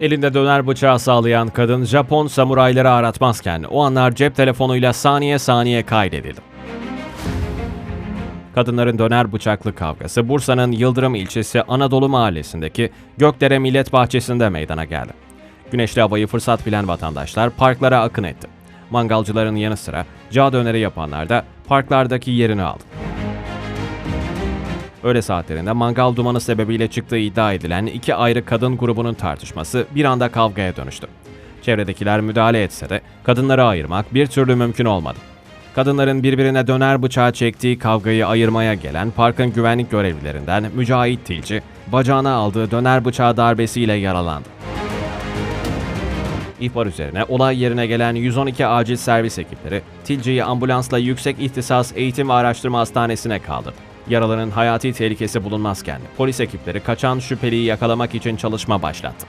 Elinde döner bıçağı sağlayan kadın Japon samurayları aratmazken o anlar cep telefonuyla saniye saniye kaydedildi. Kadınların döner bıçaklı kavgası Bursa'nın Yıldırım ilçesi Anadolu mahallesindeki Gökdere Millet Bahçesi'nde meydana geldi. Güneşli havayı fırsat bilen vatandaşlar parklara akın etti. Mangalcıların yanı sıra cağ döneri yapanlar da parklardaki yerini aldı. Öğle saatlerinde mangal dumanı sebebiyle çıktığı iddia edilen iki ayrı kadın grubunun tartışması bir anda kavgaya dönüştü. Çevredekiler müdahale etse de kadınları ayırmak bir türlü mümkün olmadı. Kadınların birbirine döner bıçağı çektiği kavgayı ayırmaya gelen parkın güvenlik görevlilerinden Mücahit Tilci, bacağına aldığı döner bıçağı darbesiyle yaralandı. İhbar üzerine olay yerine gelen 112 acil servis ekipleri Tilci'yi ambulansla Yüksek İhtisas Eğitim ve Araştırma Hastanesi'ne kaldırdı. Yaralının hayati tehlikesi bulunmazken polis ekipleri kaçan şüpheliyi yakalamak için çalışma başlattı.